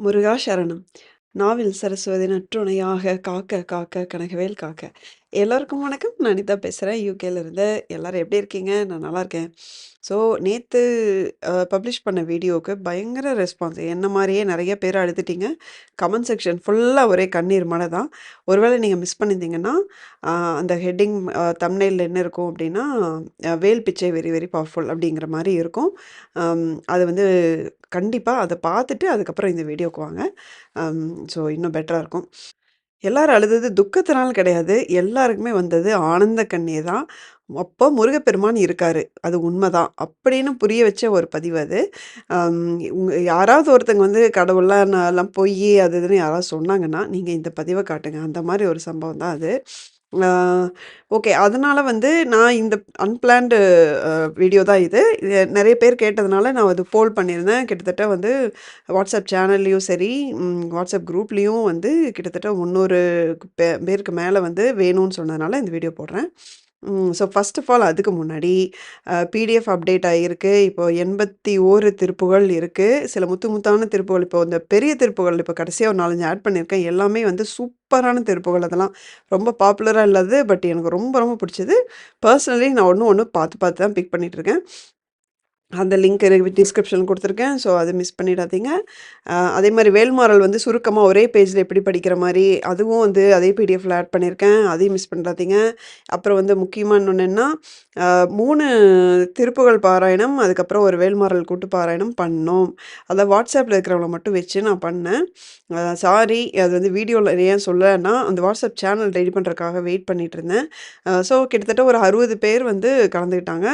முருகா சரணம். நாவில் சரஸ்வதி நற்றுணையாக காக்க காக்க கனகவேல் காக்க. எல்லோருக்கும் வணக்கம். நான் அனிதா பேசுகிறேன் யூகேலேருந்து எல்லோரும் எப்படி இருக்கீங்க? நான் நல்லா இருக்கேன். ஸோ நேற்று பப்ளிஷ் பண்ண வீடியோவுக்கு பயங்கர ரெஸ்பான்ஸ். என்ன மாதிரியே நிறைய பேர் அழுதுட்டீங்க. கமெண்ட் செக்ஷன் ஃபுல்லாக ஒரே கண்ணீர் மழை தான். ஒருவேளை நீங்கள் மிஸ் பண்ணியிருந்தீங்கன்னா, அந்த ஹெட்டிங் அ என்ன இருக்கும் அப்படின்னா "வேல் பிச்சை வெரி வெரி பவர்ஃபுல்" அப்படிங்கிற மாதிரி இருக்கும். அது வந்து கண்டிப்பாக அதை பார்த்துட்டு அதுக்கப்புறம் இந்த வீடியோக்கு வாங்க. ஸோ இன்னும் பெட்டராக இருக்கும். எல்லாரும் அழுதது துக்கத்தினால கிடையாது. எல்லாருக்குமே வந்தது ஆனந்த கண்ணீர் தான். அப்போ முருகப்பெருமான் இருக்காரு. அது உண்மதான். அப்படின்னு புரிய வச்ச ஒரு பதிவு அது. அம் உங்க யாராவது ஒருத்தங்க வந்து கடவுள்லாம் நான்லாம் பொய் அது இதுன்னு யாராவது சொன்னாங்கன்னா, நீங்க இந்த பதிவ காட்டுங்க. அந்த மாரி ஒரு சம்பவம் தான் அது. ஓகே. அதனால் வந்து நான் இந்த அன்பிளான்டு வீடியோ தான் இது. இது பேர் கேட்டதுனால நான் அது போல் பண்ணியிருந்தேன். கிட்டத்தட்ட வந்து வாட்ஸ்அப் சேனல்லையும் சரி, வாட்ஸ்அப் குரூப்லேயும் வந்து கிட்டத்தட்ட 300 பே பேருக்கு மேலே வந்து வேணும்னு சொன்னதுனால இந்த வீடியோ போடுறேன். ம் ஸோ ஃபர்ஸ்ட் ஆஃப் ஆல் அதுக்கு முன்னாடி அ பிடிஎஃப் அப்டேட் ஆகியிருக்கு. இப்போ 81 திருப்புகள் இருக்கு. சில முத்து முத்தான திருப்புகள் இப்போ இந்த பெரிய திருப்புகள் இப்போ கடைசியா ஒரு 4, 5 ஆட் பண்ணியிருக்கேன். எல்லாமே வந்து சூப்பரான திருப்புகள் அதெல்லாம். ரொம்ப பாப்புலரா இல்லாதது. பட் எனக்கு ரொம்ப ரொம்ப பிடிச்சது. பர்சனலி நான் ஒண்ணு ஒண்ணு பார்த்து பார்த்து தான் பிக் பண்ணிட்டுருக்கேன். அந்த லிங்க் டிஸ்கிரிப்ஷன் கொடுத்துருக்கேன் ஸோ அதை மிஸ் பண்ணிடாதீங்க. அதே மாதிரி வேல்மாரல் வந்து சுருக்கமாக ஒரே பேஜில் எப்படி படிக்கிற மாதிரி அதுவும் வந்து அதே பிடிஎஃப்ல ஆட் பண்ணியிருக்கேன். அதையும் மிஸ் பண்ணிடாதீங்க. அப்புறம் வந்து முக்கியமான ஒன்றுன்னா மூணு திருப்புகள் பாராயணம், அதுக்கப்புறம் ஒரு வேல்மாரல் கூட்டு பாராயணம் பண்ணோம். அதை வாட்ஸ்அப்பில் இருக்கிறவங்கள மட்டும் வச்சு நான் பண்ணேன். சாரி அது வந்து வீடியோவில் ஏன் சொல்லலைன்னா அந்த வாட்ஸ்அப் சேனல் ரெடி பண்ணுறதுக்காக வெயிட் பண்ணிகிட்டு இருந்தேன் ஸோ கிட்டத்தட்ட ஒரு 60 பேர் வந்து கலந்துக்கிட்டாங்க.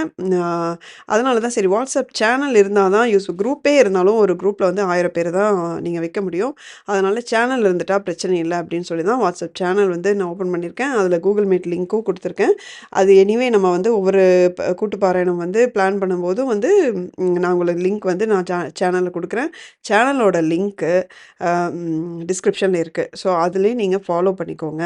அதனால தான் சரி வாட்ஸ்அப் சேனல் இருந்தால் தான் யூஸ் குரூப்பே இருந்தாலும் ஒரு குரூப்பில் வந்து ஆயிரம் பேர் தான் நீங்கள் வைக்க முடியும். அதனால் சேனல் இருந்துட்டால் பிரச்சனை இல்லை அப்படின்னு சொல்லி தான் வாட்ஸ்அப் சேனல் வந்து நான் ஓப்பன் பண்ணியிருக்கேன். அதில் கூகுள் மீட் லிங்க்கும் கொடுத்துருக்கேன் அது எனிவே நம்ம வந்து ஒவ்வொரு கூட்டுப்பாராயணம் வந்து பிளான் பண்ணும்போதும் வந்து நான் உங்களுக்கு லிங்க் வந்து நான் சே சேனலில் கொடுக்குறேன் சேனலோட லிங்க்கு டிஸ்கிரிப்ஷனில் இருக்குது ஸோ அதுலேயும் நீங்கள் ஃபாலோ பண்ணிக்கோங்க.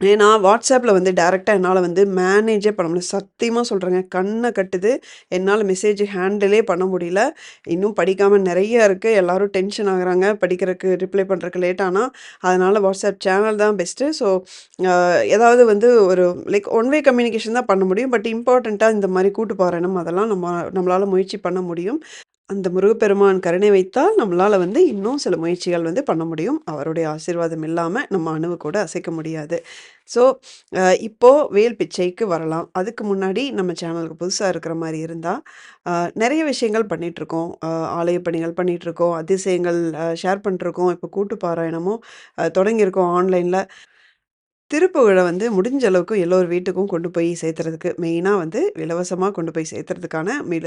ஏன்னா வாட்ஸ்அப்பில் வந்து டேரெக்டாக என்னால் வந்து மேனேஜே பண்ண முடியல. சத்தியமாக சொல்கிறேங்க கண்ணை கட்டுது. என்னால் மெசேஜ் ஹேண்டிலே பண்ண முடியல. இன்னும் படிக்காமல் நிறைய இருக்குது எல்லாரும் டென்ஷன் ஆகுறாங்க. படிக்கிறக்கு ரிப்ளை பண்ணுறதுக்கு லேட் ஆனால் அதனால் வாட்ஸ்அப் சேனல் தான் பெஸ்ட்டு. ஸோ ஏதாவது வந்து ஒரு லைக் ஒன் வே கம்யூனிகேஷன் தான் பண்ண முடியும். பட் இம்பார்ட்டண்ட்டாக இந்த மாதிரி கூட்டு பாராயணம் அதெல்லாம் நம்ம நம்மளால் முயற்சி பண்ண முடியும். அந்த முருகப்பெருமான் கருணை வைத்தால் நம்மளால் வந்து இன்னும் சில முயற்சிகள் வந்து பண்ண முடியும். அவருடைய ஆசீர்வாதம் இல்லாமல் நம்ம அணுவை கூட அசைக்க முடியாது. ஸோ இப்போது இப்போ வேல் பிச்சைக்கு வரலாம். அதுக்கு முன்னாடி நம்ம சேனலுக்கு புதுசாக இருக்கிற மாதிரி இருந்தால் நிறைய விஷயங்கள் பண்ணிகிட்ருக்கோம் ஆலய பணிகள் பண்ணிகிட்ருக்கோம் அதிசயங்கள் ஷேர் பண்ணிட்டுருக்கோம். இப்போ கூட்டு பாராயணமும் தொடங்கியிருக்கோம் ஆன்லைனில் திருப்புகழை வந்து முடிஞ்ச அளவுக்கு எல்லோர் வீட்டுக்கும் கொண்டு போய் சேர்த்துறதுக்கு, மெயினாக வந்து இலவசமாக கொண்டு போய் சேர்த்துறதுக்கான மில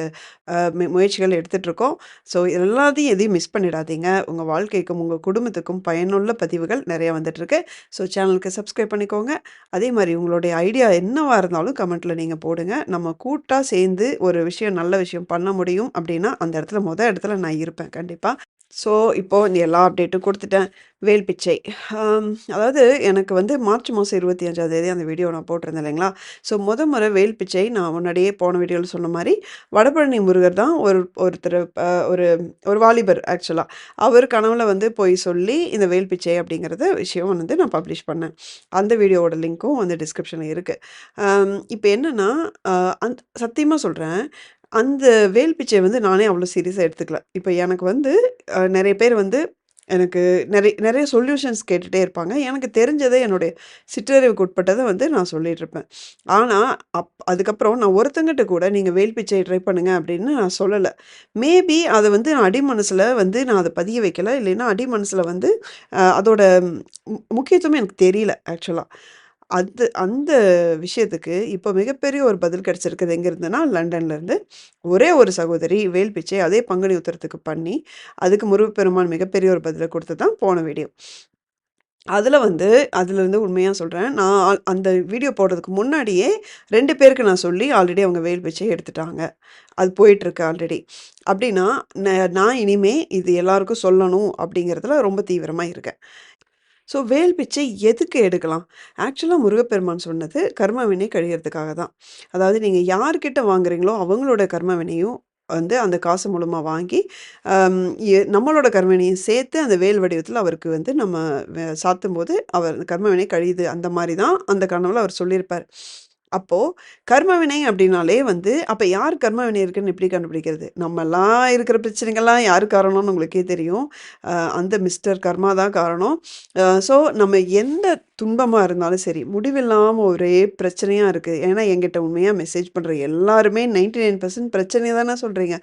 முயற்சிகள் எடுத்துகிட்ருக்கோம் ஸோ எல்லாத்தையும் எதையும் மிஸ் பண்ணிடாதீங்க. உங்கள் வாழ்க்கைக்கும், உங்கள் குடும்பத்துக்கும் பயனுள்ள பதிவுகள் நிறையா வந்துட்டுருக்கு. ஸோ சேனலுக்கு சப்ஸ்கிரைப் பண்ணிக்கோங்க. அதே மாதிரி உங்களுடைய ஐடியா என்னவாக இருந்தாலும் கமெண்ட்டில் நீங்கள் போடுங்க. நம்ம கூட்டாக சேர்ந்து ஒரு விஷயம் நல்ல விஷயம் பண்ண முடியும் அப்படின்னா அந்த இடத்துல மொதல் இடத்துல நான் இருப்பேன் கண்டிப்பாக ஸோ இப்போ எல்லா அப்டேட்டும் கொடுத்துட்டேன் வேல் பிச்சை. அதாவது எனக்கு வந்து மார்ச் மாசம் 25ஆம் தேதி அந்த வீடியோ நான் போட்டிருந்தேன் இல்லைங்களா? ஸோ முத முறை வேல் பிச்சை நான் முன்னாடியே போன வீடியோவில் சொன்ன மாதிரி வடபழனி முருகர் தான் ஒரு ஒருத்தர் ஒரு ஒரு வாலிபர் ஆக்சுவலாக அவர் கனவுல வந்து போய் சொல்லி இந்த வேல் பிச்சை அப்படிங்கிறத விஷயம் வந்து நான் பப்ளிஷ் பண்ணேன். அந்த வீடியோவோட லிங்க்கும் வந்து டிஸ்கிரிப்ஷனில் இருக்குது இப்போ என்னென்னா அந் சத்தியமாக சொல்கிறேன் அந்த வேல் பிச்சை வந்து நானே அவ்வளோ சீரியஸாக எடுத்துக்கல. இப்போ எனக்கு வந்து நிறைய பேர் வந்து எனக்கு நிறைய நிறைய சொல்யூஷன்ஸ் கேட்டுட்டே இருப்பாங்க. எனக்கு தெரிஞ்சதை என்னுடைய சிற்றறிவுக்கு உட்பட்டதை வந்து நான் சொல்லிட்டுருப்பேன். ஆனால் அப் அதுக்கப்புறம் நான் ஒருத்தங்கிட்ட கூட நீங்கள் வேல் பிச்சை ட்ரை பண்ணுங்க அப்படின்னு நான் சொல்லலை மேபி அதை வந்து நான் அடிமனசில் வந்து நான் அதை பதிய வைக்கல. இல்லைன்னா அடிமனசில் வந்து அதோட மு முக்கியத்துவம் எனக்கு தெரியல ஆக்சுவலாக அது அந்த விஷயத்துக்கு இப்போ மிகப்பெரிய ஒரு பதில் கிடச்சிருக்குது எங்கேருந்துன்னா, லண்டன்லேருந்து. ஒரே ஒரு சகோதரி வேல் பிச்சை அதே பங்குனி உத்தரத்துக்கு பண்ணி, அதுக்கு முருகப்பெருமான் மிகப்பெரிய ஒரு பதிலை கொடுத்து தான் போன வீடியோ. அதில் வந்து அதுலேருந்து உண்மையாக சொல்கிறேன் நான் அந்த வீடியோ போடுறதுக்கு முன்னாடியே ரெண்டு பேருக்கு நான் சொல்லி ஆல்ரெடி அவங்க வேல் பிச்சை எடுத்துட்டாங்க. அது போயிட்டுருக்கு ஆல்ரெடி. அப்படின்னா நான் இனிமே இது எல்லாருக்கும் சொல்லணும் அப்படிங்கிறதுல ரொம்ப தீவிரமாக இருக்கேன். ஸோ வேல் பிச்சை எதுக்கு எடுக்கலாம்? ஆக்சுவலாக முருகப்பெருமான் சொன்னது கர்ம வினை கழியறதுக்காக தான். அதாவது நீங்கள் யார்கிட்ட வாங்குறீங்களோ அவங்களோட கர்ம வினையும் வந்து அந்த காசு மூலமாக வாங்கி, நம்மளோட கர்மவினையும் சேர்த்து அந்த வேல் வடிவத்தில் அவருக்கு வந்து நம்ம சாத்தும் சாத்தும்போது, அவர் கர்மவினை கழியுது. அந்த மாதிரி தான் அந்த கனவில் அவர் சொல்லியிருப்பார். அப்போது கர்மவினை அப்படின்னாலே வந்து, அப்போ யார் கர்மவினை இருக்குன்னு எப்படி கண்டுபிடிக்கிறது? நம்மலாம் இருக்கிற பிரச்சனைகள்லாம் யார் காரணம்னு உங்களுக்கே தெரியும். அந்த மிஸ்டர் கர்மா தான் காரணம். ஸோ நம்ம எந்த துன்பமாக இருந்தாலும் சரி, முடிவில்லாமல் ஒரே பிரச்சனையாக இருக்குது ஏன்னா என்கிட்ட உண்மையாக மெசேஜ் பண்ணுற எல்லாருமே நைன்ட்டி நைன் பர்சன்ட் பிரச்சனை தானே சொல்கிறீங்க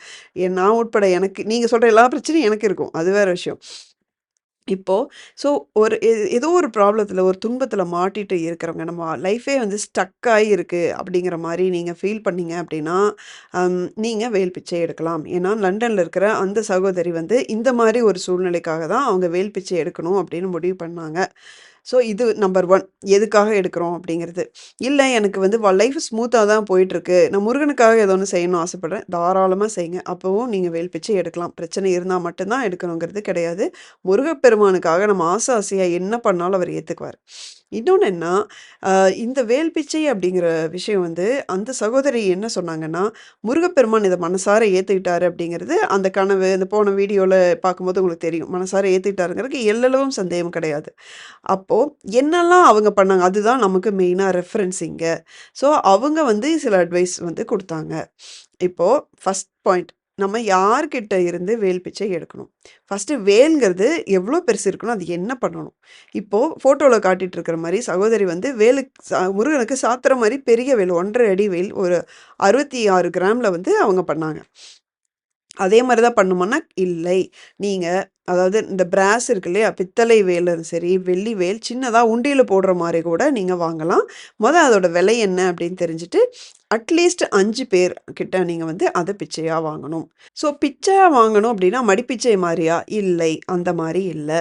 நான் உட்பட எனக்கு நீங்கள் சொல்கிற எல்லா பிரச்சனையும் எனக்கு இருக்கும். அது வேறு விஷயம். இப்போ ஸோ ஒரு எ ஏதோ ஒரு ப்ராப்ளத்தில் ஒரு துன்பத்தில் மாட்டிட்டு இருக்கிறவங்க, நம்ம லைஃபே வந்து ஸ்டக் ஆகிருக்கு அப்படிங்கிற மாரி நீங்க ஃபீல் பண்ணீங்க அப்படின்னா, அம் நீங்க வேல் பிச்சை எடுக்கலாம். ஏன்னா லண்டன்ல இருக்கிற அந்த சகோதரி வந்து இந்த மாரி ஒரு சூழ்நிலைக்காக தான் அவங்க வேல் பிச்சை எடுக்கணும் அப்படின்னு முடிவு பண்ணாங்க. ஸோ இது நம்பர் ஒன் எதுக்காக எடுக்கிறோம் அப்படிங்கிறது. இல்லை எனக்கு வந்து லைஃப் ஸ்மூத்தாக தான் போயிட்டுருக்கு. நான் முருகனுக்காக ஏதோ ஒன்று செய்யணும்னு ஆசைப்பட்றேன் தாராளமாக செய்யுங்க. அப்போவும் நீங்கள் வேல் பிச்சை எடுக்கலாம். பிரச்சனை இருந்தால் மட்டும் தான் எடுக்கணுங்கிறது கிடையாது. முருகப்பெருமானுக்காக நம்ம ஆசை ஆசையாக என்ன பண்ணாலும் அவர் ஏற்றுக்குவார் இன்னொன்று என்ன, இந்த வேல் பிச்சை அப்படிங்கிற விஷயம் வந்து அந்த சகோதரி என்ன சொன்னாங்கன்னா, முருகப்பெருமான் இதை மனசார ஏற்றுக்கிட்டாரு அப்படிங்கிறது அந்த கனவு, இந்த போன வீடியோவில் பார்க்கும்போது உங்களுக்கு தெரியும். மனசார ஏற்றுக்கிட்டாருங்கிறதுக்கு எல்லளவும் சந்தேகம் கிடையாது. அப்போது என்னெல்லாம் அவங்க பண்ணாங்க? அதுதான் நமக்கு மெயினாக ரெஃபரன்ஸ் ஸோ அவங்க வந்து சில அட்வைஸ் வந்து கொடுத்தாங்க இப்போது ஃபஸ்ட் பாயிண்ட் நம்ம யார்கிட்ட இருந்து வேல் பிச்சை எடுக்கணும்? ஃபர்ஸ்ட்டு வேல்ங்கிறது எவ்வளோ பெருசு இருக்கணும்? அது என்ன பண்ணணும்? இப்போது ஃபோட்டோவில் காட்டிகிட்டு இருக்கிற மாதிரி சகோதரி வந்து வேலுக்கு முருகனுக்கு சாத்துற மாதிரி பெரிய வேல் 1 1/2 அடி வேல் ஒரு அறுபத்தி ஆறு கிராமில் வந்து அவங்க பண்ணாங்க. அதே மாதிரி தான் பண்ணுமோன்னா இல்லை. நீங்கள் அதாவது இந்த பிராஸ் இருக்கு இல்லையா? பித்தளை வேலும் சரி, வெள்ளி வேல் சின்னதாக உண்டியில் போடுற மாதிரி கூட நீங்கள் வாங்கலாம். மொதல் அதோட விலை என்ன அப்படின்னு தெரிஞ்சுட்டு, அட்லீஸ்ட் அஞ்சு பேர் கிட்ட நீங்கள் வந்து அதை பிச்சையாக வாங்கணும். ஸோ பிச்சையாக வாங்கணும் அப்படின்னா, மடிப்பிச்சை மாதிரியா இல்லை. அந்த மாதிரி இல்லை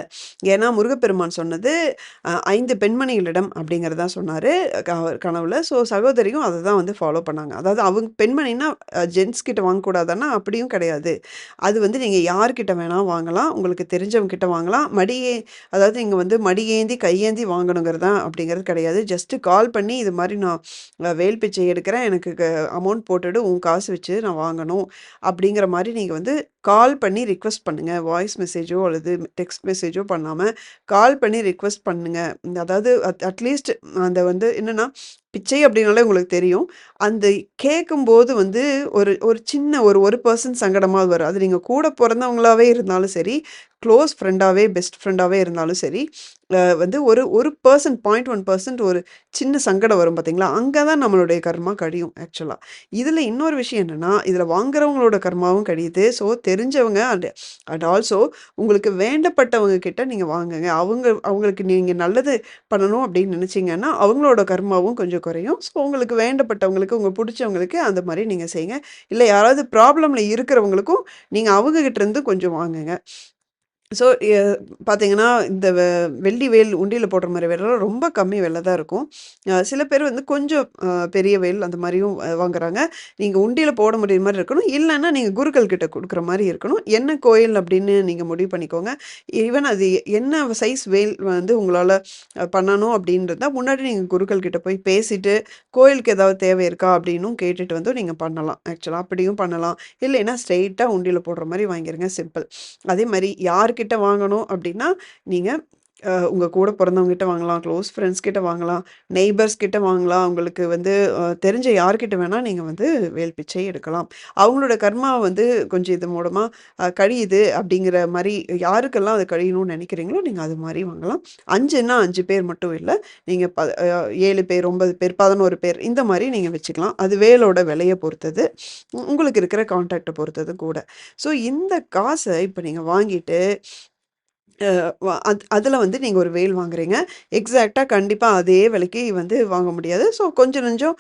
ஏன்னா முருகப்பெருமான் சொன்னது ஐந்து பெண்மணிகளிடம் அப்படிங்கிறதான் சொன்னார் க கனவுல. ஸோ சகோதரியும் அதை தான் வந்து ஃபாலோ பண்ணாங்க. அதாவது அவங்க பெண்மணின்னா ஜென்ஸ் ஜென்ட்ஸ் கிட்ட வாங்கக்கூடாதான்னா, அப்படியும் கிடையாது. அது வந்து நீங்கள் யார்கிட்ட வேணால் வாங்கலாம். உங்களுக்கு தெரிஞ்சவங்க கிட்ட வாங்கலாம். மடியே அதாவது இங்கே வந்து மடியேந்தி, கையேந்தி வாங்கணுங்கிறது தான் அப்படிங்கிறது கிடையாது. ஜஸ்ட்டு கால் பண்ணி இது மாதிரி நான் வேல் பிச்சை எடுக்கிறேன். எனக்கு க அமௌண்ட் போட்டுடு. உன் காசு வச்சு நான் வாங்கணும். அப்படிங்கிற மாதிரி நீங்கள் வந்து கால் பண்ணி ரிக்வெஸ்ட் பண்ணுங்கள் வாய்ஸ் மெசேஜோ அல்லது டெக்ஸ்ட் மெசேஜோ பண்ணாமல் கால் பண்ணி ரிக்வெஸ்ட் பண்ணுங்கள் அதாவது அட் அட்லீஸ்ட் அந்த வந்து என்னென்னா பிச்சை அப்படின்னாலே உங்களுக்கு தெரியும். அந்த கேட்கும்போது வந்து ஒரு ஒரு சின்ன ஒரு ஒரு பர்சன் சங்கடமாக வரும். அது நீங்கள் கூட பிறந்தவங்களாவே இருந்தாலும் சரி, க்ளோஸ் ஃப்ரெண்டாகவே பெஸ்ட் ஃப்ரெண்டாகவே இருந்தாலும் சரி, வந்து ஒரு 1% 0.1% ஒரு சின்ன சங்கடம் வரும் பார்த்தீங்களா? அங்கே தான் நம்மளுடைய கர்மா கடியும் ஆக்சுவலாக இதில் இன்னொரு விஷயம் என்னென்னா இதில் வாங்குறவங்களோட கர்மாவும் கடியுது ஸோ தெரிஞ்சவங்க அண்ட் அண்ட் ஆல்சோ உங்களுக்கு வேண்டப்பட்டவங்க கிட்ட நீங்கள் வாங்குங்க. அவங்க அவங்களுக்கு நீங்கள் நல்லது பண்ணணும் அப்படின்னு நினச்சிங்கன்னா அவங்களோட கர்மாவும் கொஞ்சம் குறையும். ஸோ உங்களுக்கு வேண்டப்பட்டவங்களுக்கு, உங்கள் பிடிச்சவங்களுக்கு அந்த மாதிரி நீங்கள் செய்யுங்க. இல்லை யாராவது ப்ராப்ளமில் இருக்கிறவங்களுக்கும், நீங்கள் அவங்ககிட்ட இருந்து கொஞ்சம் வாங்குங்க. ஸோ பார்த்தீங்கன்னா, இந்த வெ வெள்ளி வேல் உண்டியில் போடுற மாதிரி வேல்லாம் ரொம்ப கம்மி விலை தான் இருக்கும். சில பேர் வந்து கொஞ்சம் பெரிய வேல் அந்த மாதிரியும் வாங்குறாங்க. நீங்கள் உண்டியில் போட முடியிற மாதிரி இருக்கணும். இல்லைன்னா நீங்கள் குருக்கள் கிட்ட கொடுக்குற மாதிரி இருக்கணும். என்ன கோயில் அப்படின்னு நீங்கள் முடிவு பண்ணிக்கோங்க. ஈவன் அது என்ன சைஸ் வேல் வந்து உங்களால் பண்ணணும் அப்படின்றதா முன்னாடி நீங்கள் குருக்கள் கிட்ட போய் பேசிட்டு, கோயிலுக்கு ஏதாவது தேவை இருக்கா அப்படின்னும் கேட்டுட்டு வந்து நீங்கள் பண்ணலாம். ஆக்சுவலாக அப்படியும் பண்ணலாம். இல்லைன்னா ஸ்ட்ரெயிட்டாக உண்டியில் போடுற மாதிரி வாங்கிருங்க சிம்பிள். அதே மாதிரி யார் கிட்ட வாங்கணும் அப்படின்னா, நீங்கள் உங்கள் கூட பிறந்தவங்ககிட்ட வாங்கலாம். க்ளோஸ் ஃப்ரெண்ட்ஸ் கிட்ட வாங்கலாம். நெய்பர்ஸ் கிட்ட வாங்கலாம். உங்களுக்கு வந்து தெரிஞ்ச யார்கிட்ட வேணால் நீங்கள் வந்து வேல் பிச்சை எடுக்கலாம். அவங்களோட கர்மா வந்து கொஞ்சம் இது மூலமாக கழியுது அப்படிங்கிற மாதிரி யாருக்கெல்லாம் அது கழியணும்னு நினைக்கிறீங்களோ, நீங்கள் அது மாதிரி வாங்கலாம். 5ன்னா 5 பேர் மட்டும் இல்லை நீங்கள் ப ஏழு பேர், ஒன்பது பேர், 11 பேர் இந்த மாதிரி நீங்கள் வச்சுக்கலாம். அது வேலோட விலையை பொறுத்தது. உங்களுக்கு இருக்கிற கான்டாக்டை பொறுத்தது கூட. ஸோ இந்த காசை இப்போ நீங்கள் வாங்கிட்டு அது அதில் வந்து நீங்கள் ஒரு வேல் வாங்குறீங்க. எக்ஸாக்டாக கண்டிப்பாக அதே விலைக்கு வந்து வாங்க முடியாது. ஸோ கொஞ்சம் கொஞ்சம்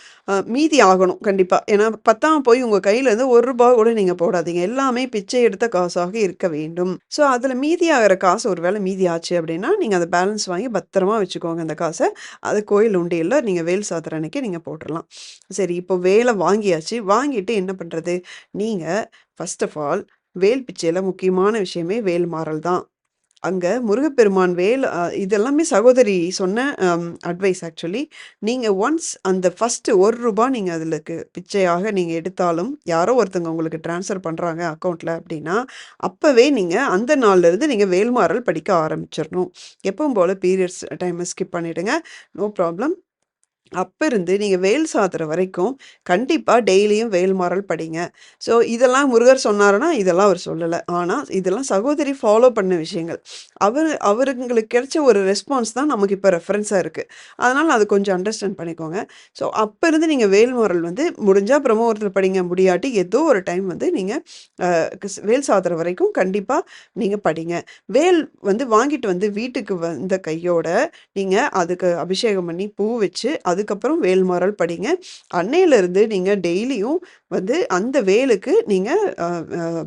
மீதி ஆகணும் கண்டிப்பாக ஏன்னா பத்தாம் போய் உங்கள் கையிலேருந்து ஒரு ரூபாய் கூட நீங்கள் போடாதீங்க. எல்லாமே பிச்சை எடுத்த காசாக இருக்க வேண்டும். ஸோ அதில் மீதி ஆகிற காசு ஒரு வேளை மீதி ஆச்சு அப்படின்னா, நீங்கள் அதை பேலன்ஸ் வாங்கி பத்திரமா வச்சுக்கோங்க அந்த காசை அது கோயில் உண்டியில் நீங்கள் வேல் சாத்துற அன்னைக்கு நீங்கள் போட்டுடலாம் சரி இப்போ வேலை வாங்கியாச்சு. வாங்கிட்டு என்ன பண்ணுறது நீங்கள் ஃபஸ்ட் ஆஃப் ஆல் வேல் பிச்சையில் முக்கியமான விஷயமே வேல் மாறல் தான். அங்க முருகப்பெருமான் வேல் இதெல்லாமே சகோதரி சொன்ன அட்வைஸ் ஆக்சுவலி. நீங்க ஒன்ஸ் அந்த ஃபர்ஸ்ட்டு ஒரு 1 நீங்க அதுலக்கு பிச்சையாக நீங்க எடுத்தாலும், யாரோ ஒருத்தங்க உங்களுக்கு ட்ரான்ஸ்ஃபர் பண்றாங்க அக்கௌண்ட்டில் அப்படின்னா அப்பவே நீங்க அந்த நாள்லேருந்து நீங்க வேல்மாறல் படிக்க ஆரம்பிச்சிடணும் எப்பவும் போல பீரியட்ஸ் டைமை ஸ்கிப் பண்ணிடுங்க. No problem. அப்போ இருந்து நீங்கள் வேல் சாத்துற வரைக்கும், கண்டிப்பாக டெய்லியும் வேல்மாறல் படிங்க. ஸோ இதெல்லாம் முருகர் சொன்னாருன்னா, இதெல்லாம் அவர் சொல்லலை ஆனால் இதெல்லாம் சகோதரி ஃபாலோ பண்ண விஷயங்கள். அவர் அவருங்களுக்கு கிடைச்ச ஒரு ரெஸ்பான்ஸ் தான் நமக்கு இப்போ ரெஃபரன்ஸாக இருக்குது அதனால் அதை கொஞ்சம் அண்டர்ஸ்டாண்ட் பண்ணிக்கோங்க. ஸோ அப்போ இருந்து வேல் மாறல் வந்து முடிஞ்சால் பிரம்மபுரத்தில் படிங்க. முடியாட்டி ஏதோ ஒரு டைம் வந்து நீங்கள் வேல் சாத்துற வரைக்கும் கண்டிப்பாக நீங்கள் படிங்க. வேல் வந்து வாங்கிட்டு வந்து வீட்டுக்கு வந்த கையோட, நீங்கள் அதுக்கு அபிஷேகம் பண்ணி பூ வச்சு, அது அதுக்கப்புறம் வேல்மாறல் படிங்க. அன்னையிலேருந்து நீங்கள் டெய்லியும் வந்து அந்த வேலுக்கு நீங்கள்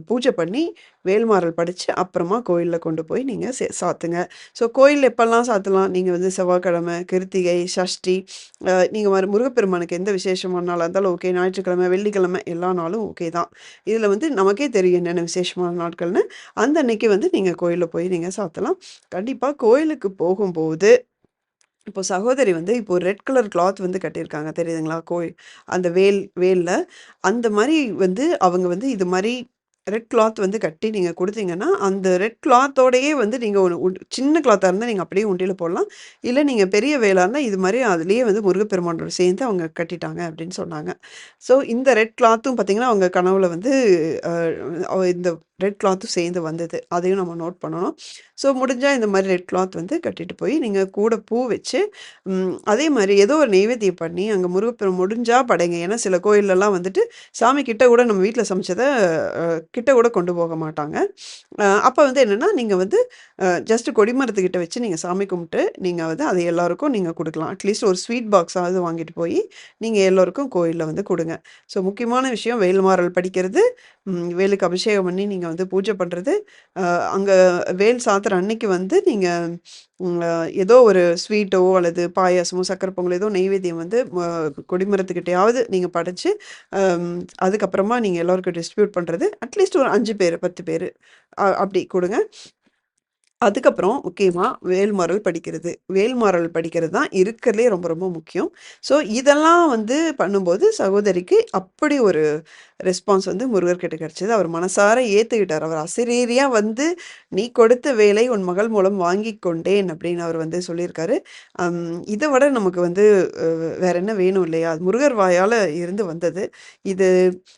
பூஜை பண்ணி, வேல்மாறல் படித்து அப்புறமா கோயிலில் கொண்டு போய் நீங்கள் சே சாத்துங்க. ஸோ கோயில் எப்பெல்லாம் சாத்தலாம்? நீங்கள் வந்து செவ்வாய்க்கிழமை, கிருத்திகை, சஷ்டி நீங்கள் வர முருகப்பெருமானுக்கு எந்த விசேஷமான நாளாக இருந்தாலும் ஓகே. ஞாயிற்றுக்கிழமை, வெள்ளிக்கிழமை எல்லா நாளும் ஓகே தான். இதில் வந்து நமக்கே தெரியும் என்னென்ன விசேஷமான நாட்கள்னு. அந்த அன்னைக்கு வந்து நீங்கள் கோயிலில் போய் நீங்கள் சாத்தலாம். கண்டிப்பாக கோயிலுக்கு போகும்போது இப்போ சகோதரி வந்து இப்போ ரெட் கலர் கிளாத் வந்து கட்டியிருக்காங்க தெரியுதுங்களா? கோயில் அந்த வேல் வேலில் அந்த மாதிரி வந்து அவங்க வந்து இது மாதிரி ரெட் கிளாத் வந்து கட்டி நீங்கள் கொடுத்தீங்கன்னா அந்த ரெட் கிளாத்தோடையே வந்து நீங்கள் ஒன்று உ சின்ன கிளாத்தாக இருந்தால் நீங்கள் அப்படியே உண்டியில் போடலாம். இல்லை நீங்கள் பெரிய வேலாக இருந்தால் இது மாதிரி அதுலேயே வந்து முருகப்பெருமானோட சேர்ந்து அவங்க கட்டிட்டாங்க அப்படின்னு சொன்னாங்க. ஸோ இந்த ரெட் கிளாத்தும் பார்த்தீங்கன்னா, அவங்க கனவுல வந்து இந்த ரெட் கிளாத்தும் சேர்ந்து வந்தது. அதையும் நம்ம நோட் பண்ணணும். ஸோ முடிஞ்சால் இந்த மாதிரி ரெட் கிளாத் வந்து கட்டிட்டு போய், நீங்கள் கூட பூ வச்சு, அதே மாதிரி ஏதோ ஒரு நெய்வேத்தியம் பண்ணி, அங்கே முருகப்பெரும் முடிஞ்சால் படைங்க. ஏன்னா சில கோயிலெல்லாம் வந்துட்டு, சாமி கிட்ட கூட நம்ம வீட்டில் சமைச்சதை கிட்ட கூட கொண்டு போக மாட்டாங்க. அப்போ வந்து என்னென்னா நீங்கள் வந்து ஜஸ்ட் கொடிமரத்துக்கிட்ட வச்சு நீங்கள் சாமி கும்பிட்டு, நீங்கள் வந்து அதை எல்லாருக்கும் நீங்கள் கொடுக்கலாம் அட்லீஸ்ட் ஒரு ஸ்வீட் பாக்ஸாவது வாங்கிட்டு போய் நீங்கள் எல்லோருக்கும் கோயிலில் வந்து கொடுங்க ஸோ முக்கியமான விஷயம் வேல்மாறல் படிக்கிறது, வேலுக்கு அபிஷேகம் பண்ணி நீங்கள் நீங்கள் வந்து பூஜை பண்ணுறது அங்கே வேல் சாத்துற அன்னைக்கு வந்து நீங்கள் ஏதோ ஒரு ஸ்வீட்டோ அல்லது பாயாசமோ, சக்கரை பொங்கல் ஏதோ நெய்வேத்தியம் வந்து கொடிமரத்துக்கிட்டையாவது நீங்கள் படைச்சு, அதுக்கப்புறமா நீங்கள் எல்லோருக்கும் டிஸ்ட்ரிபியூட் பண்ணுறது அட்லீஸ்ட் ஒரு அஞ்சு பேர் பத்து பேர் அப்படி கொடுங்க. அதுக்கப்புறம் முக்கியமாக வேல்மாறல் படிக்கிறது. வேல்மாறல் படிக்கிறது தான் இருக்கிறதுலே ரொம்ப ரொம்ப முக்கியம். ஸோ இதெல்லாம் வந்து பண்ணும்போது சகோதரிக்கு அப்படி ஒரு ரெஸ்பான்ஸ் வந்து முருகர்கிட்ட கிடச்சிது அவர் மனசார ஏற்றுக்கிட்டார் அவர் அசிரீரியாக வந்து, "நீ கொடுத்த வேலை உன் மகள் மூலம் வாங்கி கொண்டேன்" அப்படின்னு அவர் வந்து சொல்லியிருக்காரு. இதை விட நமக்கு வந்து வேற என்ன வேணும் இல்லையா? முருகர் வாயால் இருந்து வந்தது. இது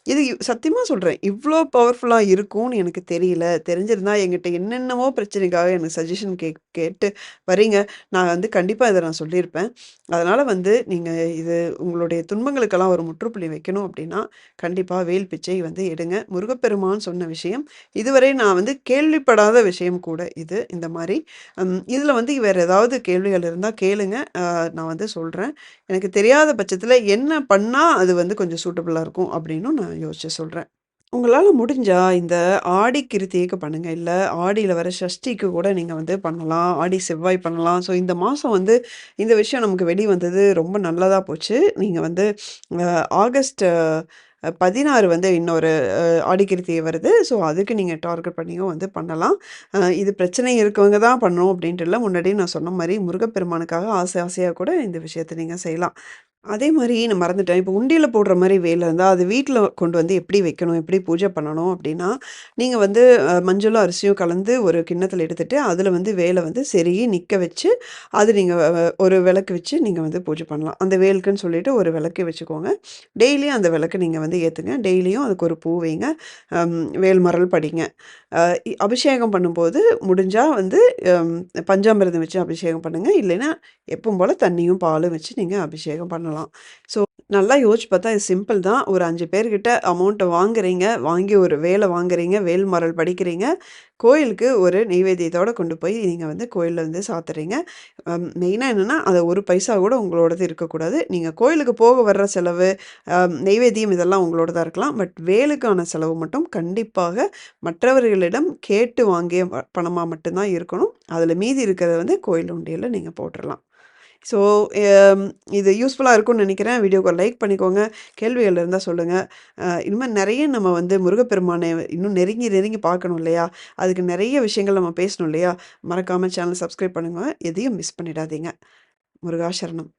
இது சத்தியமாக சொல்கிறேன் இவ்வளோ பவர்ஃபுல்லாக இருக்கும்னு எனக்கு தெரியல. தெரிஞ்சிருந்தா என்கிட்ட என்னென்னவோ பிரச்சனைக்காக எனக்கு சஜஷன் கே கேட்டு வரீங்க. நான் வந்து கண்டிப்பாக இதை நான் சொல்லியிருப்பேன். அதனால் வந்து நீங்கள் இது உங்களுடைய துன்பங்களுக்கெல்லாம் ஒரு முற்றுப்புள்ளி வைக்கணும் அப்படின்னா, கண்டிப்பாக வேல் பிச்சை வந்து எடுங்க. முருகப்பெருமான் சொன்ன விஷயம், இதுவரை நான் வந்து கேள்விப்படாத விஷயம் கூட இது, இந்த மாதிரி இதில் வந்து வேறு ஏதாவது கேள்விகள் இருந்தால் கேளுங்க. நான் வந்து சொல்கிறேன் எனக்கு தெரியாத பட்சத்தில் என்ன பண்ணால் அது வந்து கொஞ்சம் சூட்டபுளாக இருக்கும் அப்படின்னும் நான் யோசிச்சு சொல்கிறேன் உங்களால முடிஞ்சா இந்த ஆடி கிருத்திகைக்கு பண்ணுங்க. இல்ல ஆடியில வர சஷ்டிக்கு கூட நீங்க வந்து பண்ணலாம். ஆடி செவ்வாய் பண்ணலாம். ஸோ இந்த மாசம் வந்து இந்த விஷயம் நமக்கு வெளி வந்தது ரொம்ப நல்லதா போச்சு. நீங்க வந்து அ ஆகஸ்ட் அ 16 வந்து இன்னொரு அ ஆடி கிருத்திகை வருது. ஸோ அதுக்கு நீங்க டார்கெட் பண்ணியும் வந்து பண்ணலாம். அ இது பிரச்சனை இருக்கவங்க தான் பண்ணணும் அப்படின்ட்டு இல்ல. முன்னாடியே நான் சொன்ன மாரி முருகப்பெருமானுக்காக ஆசை ஆசையா கூட இந்த விஷயத்த நீங்க செய்யலாம். அதே மாதிரி நான் மறந்துட்டேன். இப்போ உண்டியில் போடுற மாதிரி வேலை இருந்தால் அது வீட்டில் கொண்டு வந்து எப்படி வைக்கணும்? எப்படி பூஜை பண்ணணும்? அப்படின்னா, நீங்கள் வந்து மஞ்சளும், அரிசியும் கலந்து ஒரு கிண்ணத்தில் எடுத்துகிட்டு அதில் வந்து வேலை வந்து செருகி நிற்க வச்சு, அது நீங்கள் ஒரு விளக்கு வச்சு நீங்கள் வந்து பூஜை பண்ணலாம். அந்த வேலுக்குன்னு சொல்லிவிட்டு ஒரு விளக்கு வச்சுக்கோங்க. டெய்லியும் அந்த விளக்கு நீங்கள் வந்து ஏற்றுங்க டெய்லியும் அதுக்கு ஒரு பூ வைங்க. வேல் மரல் படிங்க. அபிஷேகம் பண்ணும்போது முடிஞ்சால் வந்து பஞ்சாமிரதம் வச்சு அபிஷேகம் பண்ணுங்கள் இல்லைன்னா எப்பவும் போல் தண்ணியும், பாலும் வச்சு நீங்கள் அபிஷேகம் பண்ணலாம். ஸோ நல்லா யோசிச்சு பார்த்தா இது சிம்பிள் தான். ஒரு அஞ்சு பேர்கிட்ட அமௌண்ட்டை வாங்குறீங்க. வாங்கி ஒரு வேலை வாங்குறீங்க. வேல்மாறல் படிக்கிறீங்க. கோயிலுக்கு ஒரு நெய்வேத்தியத்தோடு கொண்டு போய் நீங்கள் வந்து கோயிலில் வந்து சாத்துறீங்க. மெயினாக என்னென்னா அதை ஒரு பைசா கூட உங்களோடது இருக்கக்கூடாது. நீங்கள் கோயிலுக்கு போக வர்ற செலவு, நெய்வேத்தியம் இதெல்லாம் தான் இருக்கலாம். பட் வேலுக்கான செலவு மட்டும் கண்டிப்பாக மற்றவர்களிடம் கேட்டு வாங்கிய பணமாக மட்டும்தான் இருக்கணும். அதில் மீதி இருக்கிறத வந்து கோயில் உண்டியில் நீங்கள் போட்டுடலாம் ஸோ um, இது யூஸ்ஃபுல்லாக இருக்கும்னு நினைக்கிறேன் வீடியோக்கு லைக் பண்ணிக்கோங்க. கேள்விகள் இருந்தால் சொல்லுங்கள் இனிமேல் நிறைய நம்ம வந்து முருகப்பெருமானை இன்னும் நெருங்கி நெருங்கி பார்க்கணும் இல்லையா? அதுக்கு நிறைய விஷயங்கள் நம்ம பேசணும் இல்லையா? மறக்காமல் சேனல் சப்ஸ்கிரைப் பண்ணுங்கள் எதையும் மிஸ் பண்ணிடாதீங்க. முருகாசரணம்